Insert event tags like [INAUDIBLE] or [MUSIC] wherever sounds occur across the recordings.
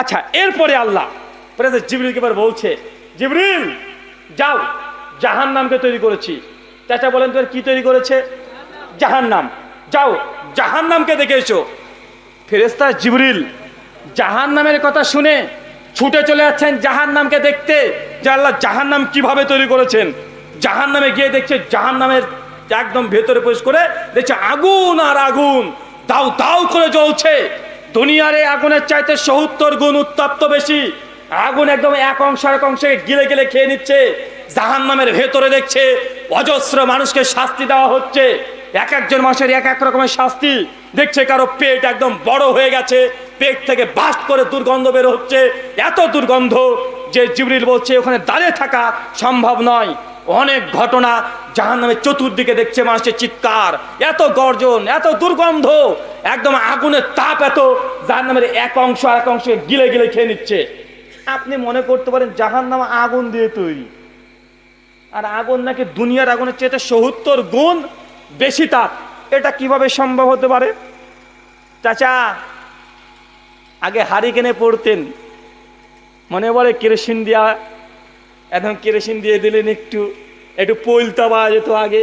আচ্ছা এরপরে আল্লাহ প্রেসে জিবরিলকে এবার বলছে, জিবরিল, যাও জাহান নামকে তৈরি করেছি। চাচা বলেন তোর কি তৈরি করেছে? জাহান নাম যাও জাহান নামকে দেখে এসো। ফেরেস্তা জিবরিল জাহান নামের কথা শুনে ছুটে চলে যাচ্ছেন জাহান নামকে দেখতে। যে আল্লাহ জাহান নাম কীভাবে তৈরি করেছেন? জাহান নামে গিয়ে দেখছে জাহান নামের একদম ভেতরে প্রবেশ করে দেখছে আগুন আর আগুন। দাও দাও করে জ্বলছে। দুনিয়ার আগুনের চাইতে সত্তর গুণ উত্তপ্ত বেশি। আগুন একদম এক অংশ এক অংশে গিলে গিলে খেয়ে নিচ্ছে। জাহান নামের ভেতরে দেখছে অজস্র মানুষকে শাস্তি দেওয়া হচ্ছে। এক একজন মাসের এক এক রকমের শাস্তি। দেখছে কারও পেট একদম বড় হয়ে গেছে। পেট থেকে বাস্ট করে দুর্গন্ধ বের হচ্ছে। এত দুর্গন্ধ যে জিবরিল বলছে, ওখানে দাঁড়িয়ে থাকা সম্ভব নয়। অনেক ঘটনা জাহান নামে চতুর্দিকে দেখছে মানুষের চিৎকার, এত গর্জন, এত দুর্গন্ধ, একদম আগুনের তাপ এত জাহান নামের এক অংশ আর এক অংশ গিলে গিলে খেয়ে নিচ্ছে। আপনি মনে করতে পারেন জাহান নাম আগুন দিয়ে তৈরি। আর আগুন নাকি দুনিয়ার আগুনের চেয়ে সত্তর গুণ বেশি তাপ। এটা কীভাবে সম্ভব হতে পারে? চাচা, আগে হারিকেনে পড়তেন। মনে পড়ে কেরোসিন দেওয়া এখন কেরোসিন দিয়ে দিলেন একটু একটু পোলতা পাওয়া যেত আগে।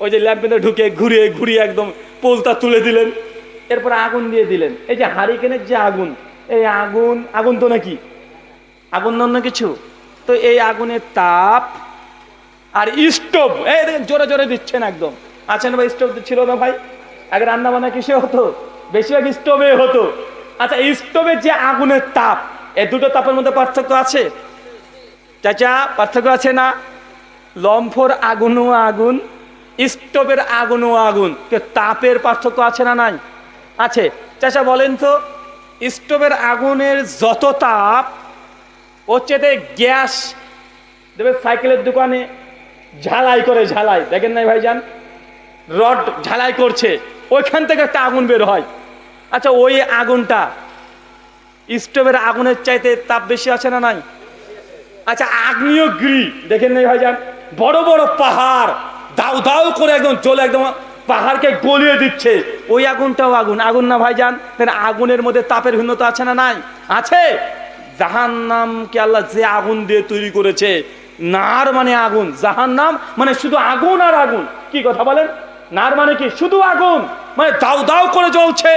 ওই যে ল্যাম্পেতে ঢুকে ঘুরিয়ে ঘুরিয়ে একদম পোলতা তুলে দিলেন। এরপর আগুন দিয়ে দিলেন। এই যে হারিকেনের যে আগুন, এই আগুন আগুন তো নাকি? আগুন অন্য কিছু? তো এই আগুনের তাপ আর স্টোভ, এই জোরে জোরে দিচ্ছেন একদম। আছেন ভাই, স্টোভ ছিল না ভাই? আগে রান্না বান্না কিসে হতো? বেশিরভাগ স্টোভে হতো। আচ্ছা স্টোভের যে আগুনের তাপ এই দুটো তাপের মধ্যে পার্থক্য আছে? চাচা, পার্থক্য আছে না? লম্ফর আগুনও আগুন স্টোভের আগুনও আগুন। তাপের পার্থক্য আছে না নাই? আছে। চাচা, বলেন তো স্টোভের আগুনের যত তাপ হচ্ছে গ্যাস দেবে সাইকেলের দোকানে, ঝালাই করে ঝালাই। দেখেন নাই ভাইজান? রড ঝালাই করছে। ওইখান থেকে একটা আগুন বের হয়। আচ্ছা ওই আগুনটা স্টোভের আগুনের চাইতে তাপ বেশি আছে না নাই? আচ্ছা আগ্নেয়গিরি দেখেন নাই ভাইজান? বড় বড় পাহাড়, দাউ দাউ করে একদম চলে একদম পাহাড়কে গলিয়ে দিচ্ছে। ওই আগুনটাও আগুন আগুন না ভাইজান? আগুনের মধ্যে তাপের ভিন্নতা আছে না নাই? আছে। জাহান নামকে আল্লাহ যে আগুন দিয়ে তৈরি করেছে, নার মানে আগুন। জাহান নাম মানে শুধু আগুন আর আগুন। কি কথা বলেন? নার মানে কি? শুধু আগুন। মানে দাউ দাউ করে জ্বলছে।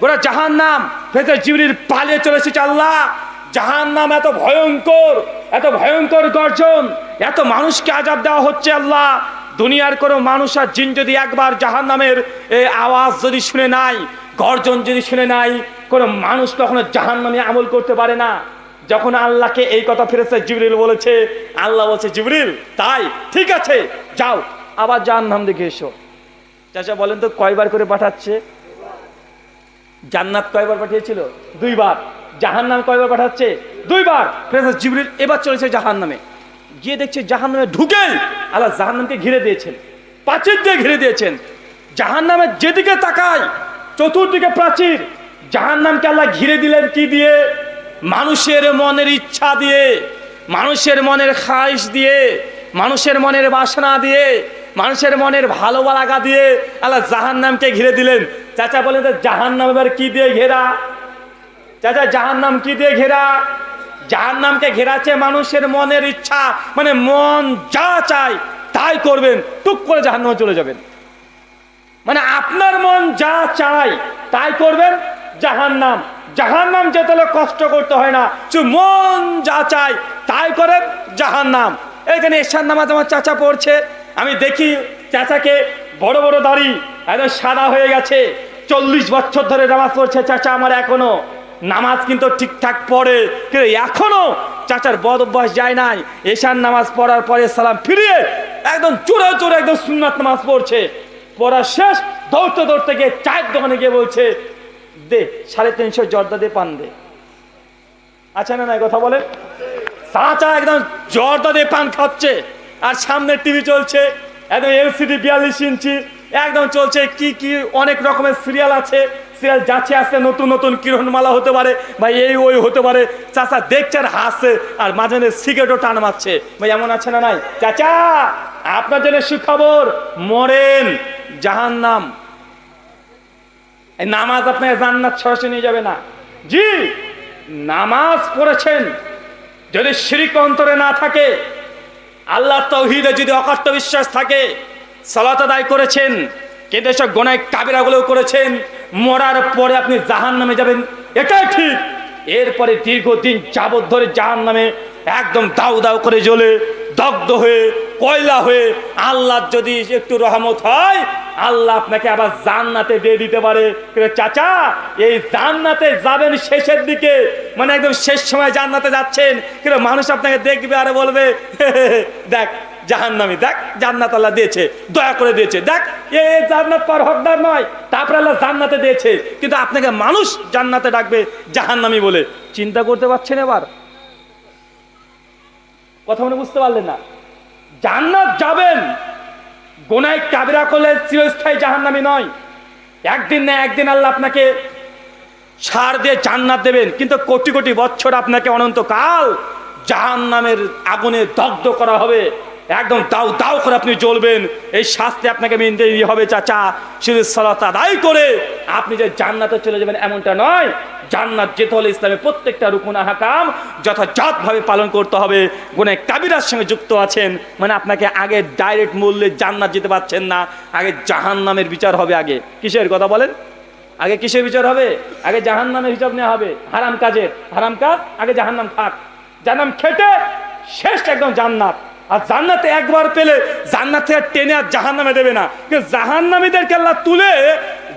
গোটা জাহান নাম ভেতরে জিবরির পালিয়ে চলেছে আল্লাহ। জাহান নাম এত ভয়ঙ্কর এত ভয়ঙ্কর গর্জন, এত মানুষকে আজাব দেওয়া হচ্ছে আল্লাহ। দুনিয়ার কোনো মানুষ আর জিন যদি একবার জাহান নামের আওয়াজ যদি শুনে নাই, গর্জন যদি শুনে নাই, কোনো মানুষ কখনো জাহান নামে আমল করতে পারে না। যখন আল্লাহকে এই কথা ফিরেছে জিবরিল বলেছে, আল্লাহ বলছে, জিবরিল, তাই, ঠিক আছে, যাও, আবার জাহান নাম দেখে এসো। চাচা, বলেন তো, কয়বার করে পাঠাচ্ছে? জান্নাত কয়বার পাঠিয়েছিল? দুইবার। জাহান নাম কয়বার পাঠাচ্ছে? দুইবার। ফেরেশতা জিবরিল এবার চলেছে জাহান নামে গিয়ে দেখছে জাহান নামে ঢুকে আল্লাহ জাহান নামকে ঘিরে দিয়েছেন। প্রাচীর দিয়ে ঘিরে দিয়েছেন। জাহান নামের যেদিকে তাকায় চতুর্দিকে প্রাচীর। জাহান নামকে আল্লাহ ঘিরে দিলেন কি দিয়ে? মানুষের মনের ইচ্ছা দিয়ে, মানুষের মনের খাইশ দিয়ে, মানুষের মনের বাসনা দিয়ে, মানুষের মনের ভালো লাগা দিয়ে আল্লাহ জাহান নামকে ঘিরে দিলেন। চাচা বলেন জাহান নাম এবার কি দিয়ে ঘেরা? চাচা জাহান নাম কি দিয়ে ঘেরা? জাহান নামকে ঘেরাচ্ছে মানুষের মনের ইচ্ছা। মানে মন যা চায় তাই করবেন, টুক করে জাহান নামে চলে যাবেন। মানে আপনার মন যা চায় তাই করবেন জাহান নাম জাহান নাম যেতে হলে কষ্ট করতে হয় না। মন যা চায় তাই করেন জাহান নাম এখানে এশার নামাজ আমার চাচা পড়ছে। আমি দেখি চাচাকে বড় বড় দাড়ি, একদম সাদা হয়ে গেছে। চল্লিশ বছর ধরে নামাজ পড়ছে চাচা আমার এখনও। নামাজ কিন্তু ঠিকঠাক পড়ে। কিন্তু এখনও চাচার বদ অভ্যাস যায় নাই। এশার নামাজ পড়ার পরে সালাম ফিরিয়ে একদম চোরে চোরে একদম সুন্নাত নামাজ পড়ছে। পড়া শেষ, দৌড়তে দৌড়তে গিয়ে চায়ের দোকানে গিয়ে বলছে, দে, সাড়ে তিনশো জর্দা দে, পান দে। আচ্ছা না না কথা বলেন চাচা একদম জর্দা দিয়ে পান খাচ্ছে। আর সামনে টিভি চলছে, একদম এলসিডি বিয়াল্লিশ ইঞ্চি, একদম চলছে কি কি, অনেক রকমের সিরিয়াল আছে। সিরিয়াল যাচ্ছে আসছে নতুন নতুন কিরণমালা হতে পারে বা এই ওই হতে পারে। চাচা দেখছে আর হাসছে, আর মাঝে সিগারেটও টান মারছে। ভাই, এমন আছে না নাই? চাচা, আপনার জন্য সুখবর, মরেন জাহান নাম নামাজ আপনার জান্নাত সরাসরি নিয়ে যাবে না। জি, নামাজ পড়েছেন। যদি শিরিক অন্তরে না থাকে আল্লাহ তৌহিদে যদি অকাট্য বিশ্বাস থাকে, সালাত আদায় করেছেন, কিন্তু এসব গোনায় কাবিরাগুলো করেছেন মরার পরে আপনি জাহান নামে যাবেন, এটাই ঠিক। এরপরে দীর্ঘদিন যাবৎ ধরে জাহান নামে একদম দাউ দাউ করে জ্বলে, দগ্ধ হয়ে, কয়লা হয়ে, আল্লাহ যদি একটু রহমত হয়, আল্লাহ আপনাকে আবার জান্নাতে দিয়ে দিতে পারে। চাচা, এই জান্নাতে যাবেন শেষের দিকে মানে একদম শেষ সময় জান্নাতে যাচ্ছেন, কিন্তু মানুষ আপনাকে দেখবে আর বলবে, [LAUGHS] দেখ জাহান্নামি। দেখ, জান্নাত আল্লাহ দিয়েছে, দয়া করে দিয়েছে। দেখ, এ জান্নাত পার হকদার নয়, তারপরে আল্লাহ জান্নাতে দিয়েছে। কিন্তু আপনাকে মানুষ জান্নাতে ডাকবে জাহান্নামি বলে। চিন্তা করতে পারছেন এবার? কথা মনে বুঝতে পারলেন না? জান্নাত যাবেন, গোনায় কাবিরা করলে চিরস্থায়ী জাহান্নামি নয়। একদিন না একদিন আল্লাহ আপনাকে সার দিয়ে জান্নাত দেবেন। কিন্তু কোটি কোটি বছর আপনাকে অনন্তকাল জাহান্নামের আগুনে দগ্ধ করা হবে। একদম দাউ দাউ করে আপনি চলবেন এই শাস্তি আপনাকে মেনতে হবে, চাচা। শুধু সালাত আদায় করে আপনি যে জান্নাতে চলে যাবেন এমনটা নয়। জান্নাত যেতে হলে ইসলামের প্রত্যেকটা রুকুন হাকাম যথাযথভাবে পালন করতে হবে। গুণে কাবিরার সঙ্গে যুক্ত আছেন মানে আপনাকে আগে ডাইরেক্ট মূল্যে জান্নাত যেতে পারছেন না। আগে জাহান্নামের বিচার হবে আগে। কিসের কথা বলেন? আগে কিসের বিচার হবে? আগে জাহান নামের হিসাব নেওয়া হবে। হারাম কাজের। হারাম কাজ আগে জাহান্নাম খাক জাহান্নাম খেটে শেষ একদম জান্নাত। আর জান্নাতে একবার পেলে জান্নাত আর টেনে আর জাহান নামে দেবে না। কিন্তু জাহান নামীদেরকে আল্লাহ তুলে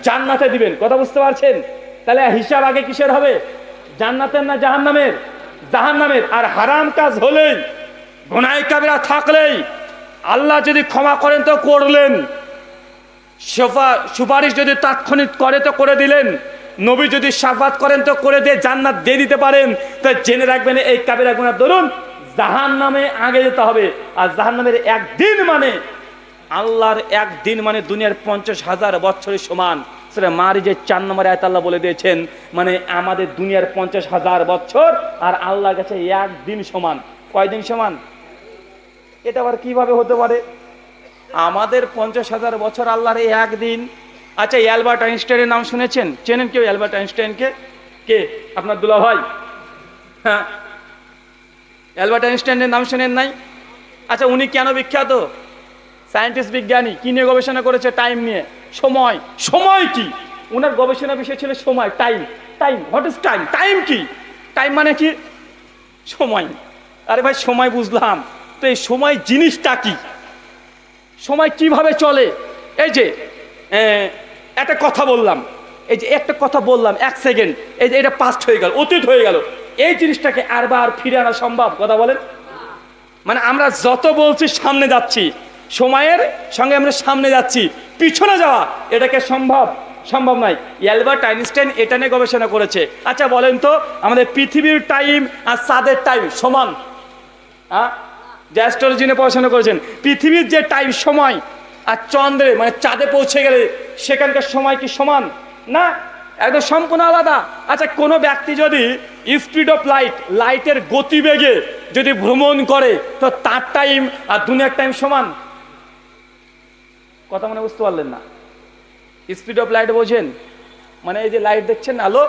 জান্নাতে দিবেন। কথা বুঝতে পারছেন? তাহলে হিসাব আগে কিসের হবে? জান্নাতের না জাহান নামের জাহান নামের আর হারাম কাজ হলেই, গোনায় কাবেরা থাকলেই আল্লাহ যদি ক্ষমা করেন তো করলেন। সুপারিশ যদি তাৎক্ষণিক করে তো করে দিলেন। নবী যদি সাফাত করেন তো করে দিয়ে জান্নাত দিয়ে দিতে পারেন। তো জেনে রাখবেন এই কাবিরা গুণার দরুন জাহান নামে আগে যেতে হবে। আর জাহান নামের একদিন মানে আল্লাহর একদিন মানে দুনিয়ার পঞ্চাশ হাজার বছরের সমান। সেটা মারি যে চার নম্বরে আয়ত আল্লাহ বলে দিয়েছেন মানে আমাদের দুনিয়ার পঞ্চাশ হাজার বছর আর আল্লাহর কাছে একদিন সমান। কয়দিন সমান? এটা আবার কীভাবে হতে পারে? আমাদের পঞ্চাশ হাজার বছর আল্লাহর এই একদিন। আচ্ছা অ্যালবার্ট আইনস্টাইনের নাম শুনেছেন? চেনেন কেউ অ্যালবার্ট আইনস্টাইনকে? কে? আপনার দুলা ভাই হ্যাঁ অ্যালবার্ট আইনস্টাইনের নাম শুনেন নাই? আচ্ছা উনি কেন বিখ্যাত? সায়েন্টিস্ট, বিজ্ঞানী, কি নিয়ে গবেষণা করেছে টাইম নিয়ে? সময়। সময় কি? ওনার গবেষণা বিষয় ছিল সময়, time. Time, what is time? Time কি? টাইম মানে কি? সময়। আরে ভাই, সময় বুঝলাম। তো এই সময় জিনিসটা কি? সময় কীভাবে চলে? এই যে একটা কথা বললাম। এই যে একটা কথা বললাম, এক সেকেন্ড। এই যে, এটা পাস্ট হয়ে গেল, অতীত হয়ে গেল। এই জিনিসটাকে আরবার ফিরে আনা সম্ভব, কথা বলেন? মানে আমরা যত বলছি সামনে যাচ্ছি, সময়ের সঙ্গে আমরা সামনে যাচ্ছি, পিছনে যাওয়া এটাকে সম্ভব? সম্ভব নয়। অ্যালবার্ট আইনস্টাইন এটা নিয়ে গবেষণা করেছে। আচ্ছা বলেন তো, আমাদের পৃথিবীর টাইম আর চাঁদের টাইম সমান? হ্যাঁ? যে অ্যাস্ট্রোলজি নিয়ে পড়াশোনা করেছেন। পৃথিবীর যে টাইম সময় আর চন্দ্রে মানে চাঁদে পৌঁছে গেলে সেখানকার সময় কি সমান? না, একদম সম্পূর্ণ আলাদা। আচ্ছা কোনো ব্যক্তি যদি স্পিড অফ লাইট, লাইটের গতিবেগে যদি ভ্রমণ করে, তো তার টাইম আর দুনিয়ার টাইম সমান। কথা মনে বুঝতে পারলেন না? স্পিড অফ লাইট বোঝেন? মানে এই যে লাইট দেখছেন আলো,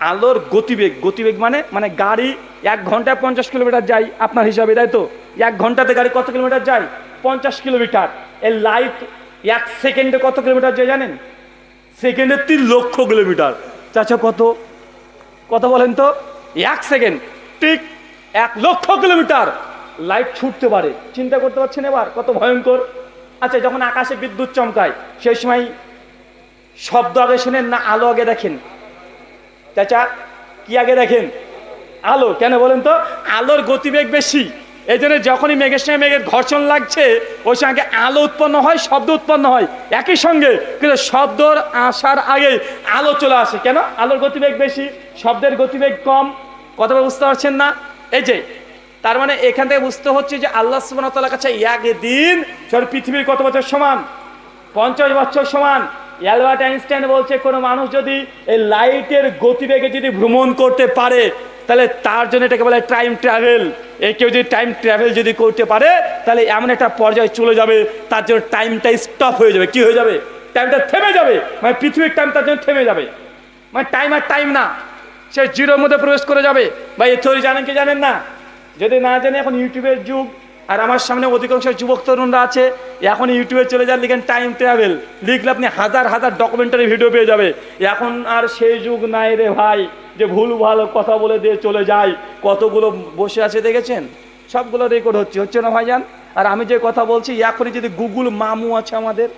আলোর গতিবেগ গতিবেগ মানে মানে গাড়ি এক ঘন্টায় পঞ্চাশ কিলোমিটার যায়, আপনার হিসাবে, তাই তো? এক ঘন্টাতে গাড়ি কত কিলোমিটার যায়? পঞ্চাশ কিলোমিটার। এই লাইট এক সেকেন্ডে কত কিলোমিটার যায় জানেন? সেকেন্ডে তিন লক্ষ কিলোমিটার। চাচা, কত? কথা বলেন তো? এক সেকেন্ড ঠিক এক লক্ষ কিলোমিটার লাইট ছুটতে পারে। চিন্তা করতে পারছেন এবার? কত ভয়ঙ্কর। আচ্ছা যখন আকাশে বিদ্যুৎ চমকায়, সেই সময় শব্দ আগে শোনেন না আলো আগে দেখেন? চাচা, কি আগে দেখেন? আলো, কেন বলেন তো? আলোর গতিবেগ বেশি। এই জন্য যখনই মেঘের সঙ্গে মেঘের ঘর্ষণ লাগছে, ওই সঙ্গে আলো উৎপন্ন হয়, শব্দ উৎপন্ন হয়। একই সঙ্গে কিন্তু শব্দর আসার আগে আলো চলে আসে। কেন? আলোর গতিবেগ বেশি, শব্দের গতিবেগ কম। কথা বুঝতে পারছেন না? এই যে, তার মানে এখান থেকে বুঝতে হচ্ছে যে আল্লাহ সুবাহতাল্লাহ কাছে একদিন সব পৃথিবীর কত বছর সমান? পঞ্চাশ বছর সমান। অ্যালবার্ট আইনস্টাইন বলছে, কোনো মানুষ যদি এই লাইটের গতিবেগে যদি ভ্রমণ করতে পারে তাহলে তার জন্য এটাকে বলে টাইম ট্রাভেল এ কেউ যদি টাইম ট্রাভেল যদি করতে পারে, তাহলে এমন একটা পর্যায়ে চলে যাবে, তার জন্য টাইমটা স্টপ হয়ে যাবে। কি হয়ে যাবে? টাইমটা থেমে যাবে। মানে পৃথিবীর টাইম তার জন্য থেমে যাবে। মানে টাইম আর টাইম না। সে জিরোর মধ্যে প্রবেশ করে যাবে। বা এ থিওরি জানেন কি জানেন না? যদি না জানে, এখন ইউটিউবের যুগ। আর আমার সামনে অধিকাংশ যুবক তরুণরা আছে। এখন ইউটিউবে চলে যান, লিখেন টাইম ট্রাভেল লিখলে আপনি হাজার হাজার ডকুমেন্টারি ভিডিও পেয়ে যাবে। এখন আর সেই যুগ নাই রে ভাই। যে ভুল, ভালো কথা বলে দিয়ে চলে যায় কতগুলো বসে আছে দেখেছেন? সবগুলো রেকর্ড হচ্ছে। হচ্ছে না ভাইজান? আর আমি যে কথা বলছি, এখনই যদি গুগল মামু আছে আমাদের,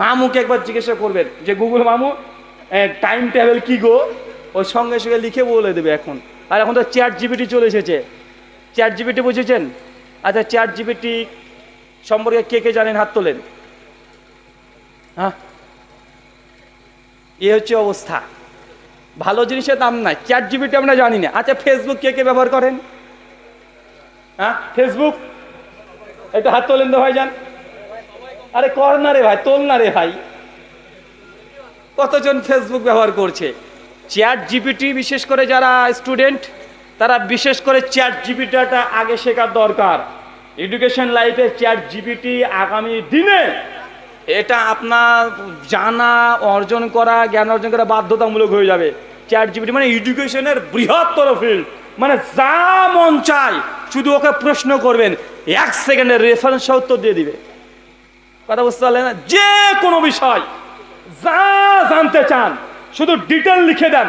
মামুকে একবার জিজ্ঞাসা করবেন যে, গুগল মামু টাইম ট্রাভেল কি গো? ওর সঙ্গে সঙ্গে লিখে বলে দেবে এখন। আর এখন তো চ্যাট জিবিটি চলে এসেছে। চ্যাট জিবিটি বুঝেছেন? আচ্ছা চ্যাট জিবিটি সম্পর্কে কে কে জানেন? হাত তোলেন। হ্যাঁ? এ হচ্ছে অবস্থা। ভালো জিনিসের দাম নাই। চ্যাট জিবিটি আমরা জানি না। আচ্ছা ফেসবুক কে কে ব্যবহার করেন? হ্যাঁ ফেসবুক একটু হাত তোলেন তো ভাই যান আরে, কর না রে ভাই, তোল না রে ভাই। কতজন ফেসবুক ব্যবহার করছে? চ্যাট জিপিটি বিশেষ করে যারা স্টুডেন্ট তারা বিশেষ করে চ্যাট জিপিটাটা আগে শেখার দরকার। এডুকেশন লাইফে চ্যাট জিপিটি আগামী দিনে এটা আপনার জানা, অর্জন করা, জ্ঞান অর্জন করা বাধ্যতামূলক হয়ে যাবে। চ্যাট জিবিটি মানে এডুকেশনের বৃহত্তর ফিল্ড মানে যা মন চায়, শুধু ওকে প্রশ্ন করবেন, এক সেকেন্ডের রেফারেন্স উত্তর দিয়ে দিবে। কথা বুঝতে পারলেন না? যে কোনো বিষয়, যা জানতে চান, শুধু ডিটেল লিখে দেন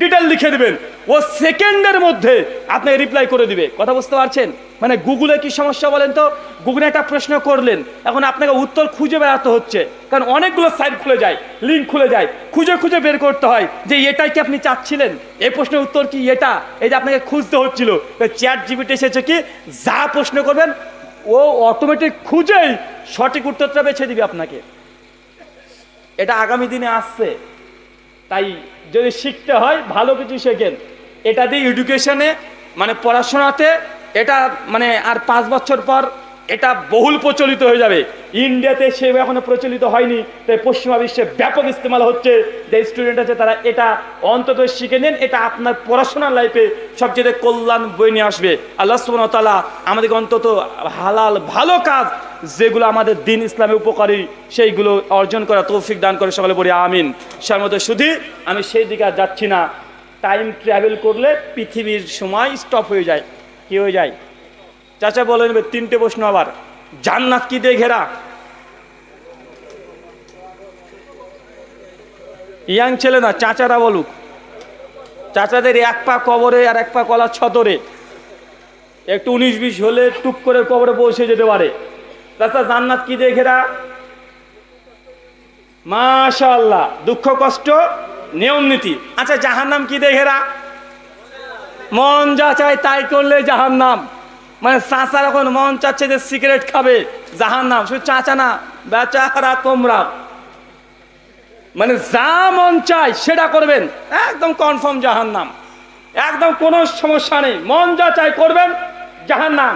ডিটেল লিখে দেবেন। ও সেকেন্ডের মধ্যে আপনাকে রিপ্লাই করে দিবে। কথা বুঝতে পারছেন? মানে গুগলে কি সমস্যা বলেন তো? গুগলে একটা প্রশ্ন করলেন, এখন আপনাকে উত্তর খুঁজে বেড়াতে হচ্ছে। কারণ অনেকগুলো সাইট খুলে যায় লিঙ্ক খুলে যায়, খুঁজে খুঁজে বের করতে হয় যে এটাই কি আপনি চাচ্ছিলেন? এই প্রশ্নের উত্তর কি এটা? এই যে আপনাকে খুঁজতে হচ্ছিল। চ্যাট জিবিটি এসেছে কি, যা প্রশ্ন করবেন, ও অটোমেটিক খুঁজেই সঠিক উত্তরটা বেছে দিবে আপনাকে। এটা আগামী দিনে আসছে। তাই যদি শিখতে হয়, ভালো কিছু শেখেন। এটা দিয়ে এডুকেশনে মানে পড়াশোনাতে এটা মানে আর পাঁচ বছর পর এটা বহুল প্রচলিত হয়ে যাবে। ইন্ডিয়াতে সে এখনও প্রচলিত হয়নি, তাই পশ্চিমা বিশ্বে ব্যাপক ইস্তেমাল হচ্ছে। যে স্টুডেন্ট আছে তারা এটা অন্তত শিখে নেন, এটা আপনার পড়াশোনার লাইফে সবচেয়ে কল্যাণ বই নিয়ে আসবে। আল্লাহ ওয়া আমাদেরকে অন্তত হালাল, ভালো কাজ যেগুলো আমাদের দিন ইসলামে উপকারী, সেইগুলো অর্জন করা তৌফিক দান করে সকলে বলি আমিন। সার মধ্যে শুধু আমি সেই দিকে আর যাচ্ছি না টাইম ট্রাভেল করলে পৃথিবীর সময় স্টপ হয়ে যায়। কি হয়ে যায়? চাচা বলে নেবে তিনটে প্রশ্ন আবার। জান্নাত কি দিয়ে ঘেরা? ইয়াং ছেলে না, চাচারা বলুক। চাচাদের এক পা কবরে আর এক পা কলার ছতরে। একটু উনিশ বিশ হলে টুক করে কবরে পৌঁছে যেতে পারে। চাচা, জান্নাত কি দিয়ে ঘেরা? মাশাল্লাহ দুঃখ কষ্ট? নিয়ম নীতি। আচ্ছা জাহার নাম কি দিয়ে ঘেরা মন যা চায় তাই করলে জাহার নাম মানে চাচার এখন মন চাচ্ছে যে সিগারেট খাবে জাহার নাম শুধু চাচা না, বেচারা তোমরা। মানে যা মন চায় সেটা করবেন। একদম কনফার্ম জাহার নাম একদম কোনো সমস্যা নেই। মন যা চাই করবেন, জাহান্নাম।